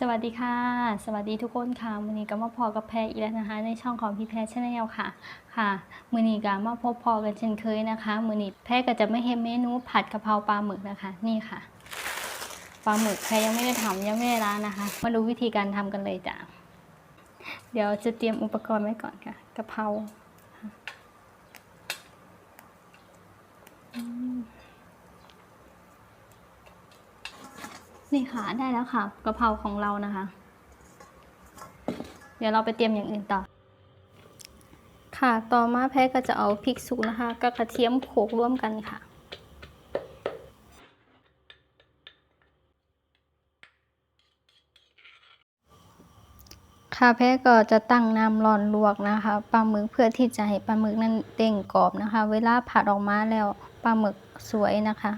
สวัสดีค่ะ สวัสดีทุกคนค่ะมือนี้ก็มาพอกับแพรอีกแล้วนะคะ ในช่องของพี่แพรชาแนลค่ะค่ะมือนี้ก็มาพบพอกันเช่นเคยนะคะมือนี้แพรก็จะไม่เห็นเมนูผัดกะเพราปลาหมึกนะคะนี่ค่ะปลาหมึกแพรยังไม่ได้ทำยังไม่ได้ร้านนะคะ มาดูวิธีการทำกันเลยจ้ะเดี๋ยวจะเตรียมอุปกรณ์ไว้ก่อนค่ะกะเพรา นี่ค่ะได้แล้วค่ะกะเพราของเรานะคะ เดี๋ยวเราไปเตรียมอย่างอื่นต่อ ค่ะต่อมาแพ้ก็จะเอาพริกสุกนะคะกับกระเทียมโขลกร่วมกันค่ะค่ะแพ้ก็จะตั้งน้ำร้อนลวกนะคะปลาหมึกเพื่อที่จะให้ปลาหมึกนั้นเด้งกรอบนะคะ เวลาผัดออกมาแล้วปลาหมึกสวยนะคะ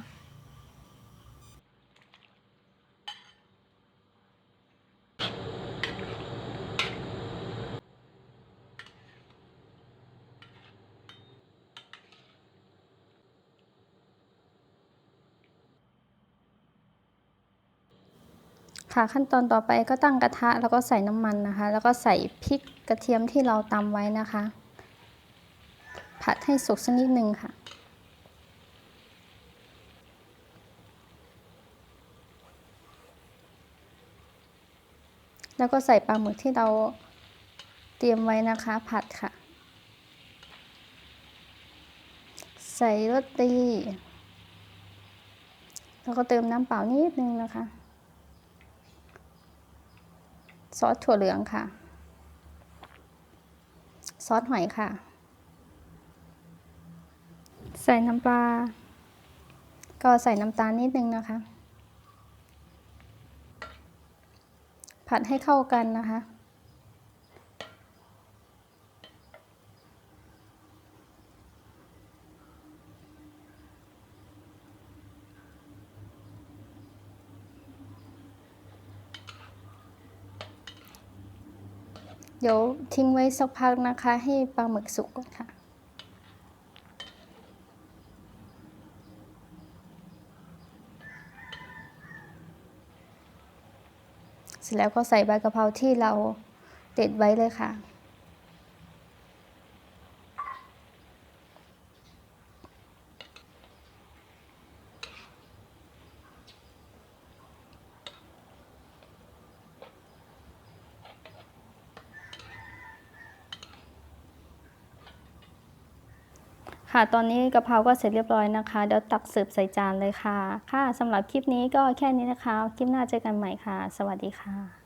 ค่ะ ขั้นตอนต่อไปก็ตั้งกระทะแล้วก็ใส่น้ำมันนะคะ แล้วก็ใส่พริกกระเทียมที่เราตำไว้นะคะ ผัดให้สุกสักนิดนึงค่ะ แล้วก็ใส่ปลาหมึกที่เราเตรียมไว้นะคะ ผัดค่ะ ใส่รสดีแล้วก็เติมน้ำเปล่านิดนึงนะคะ ซอสถั่วเหลืองค่ะ ซอสหอยค่ะ ใส่น้ำปลา ก็ใส่น้ำตาลนิดนึงนะคะ ผัดให้เข้ากันนะคะ เดี๋ยวทิ้งไว้สักพักนะคะ ให้ปลาหมึกสุกก่อนค่ะเสร็จแล้วก็ใส่ใบกะเพราที่เราเด็ดไว้เลยค่ะ ค่ะ ตอนนี้กะเพราก็เสร็จเรียบร้อยนะคะ เดี๋ยวตักเสิร์ฟใส่จานเลยค่ะ ค่ะสำหรับคลิปนี้ก็แค่นี้นะคะ คลิปหน้าเจอกันใหม่ค่ะ สวัสดีค่ะ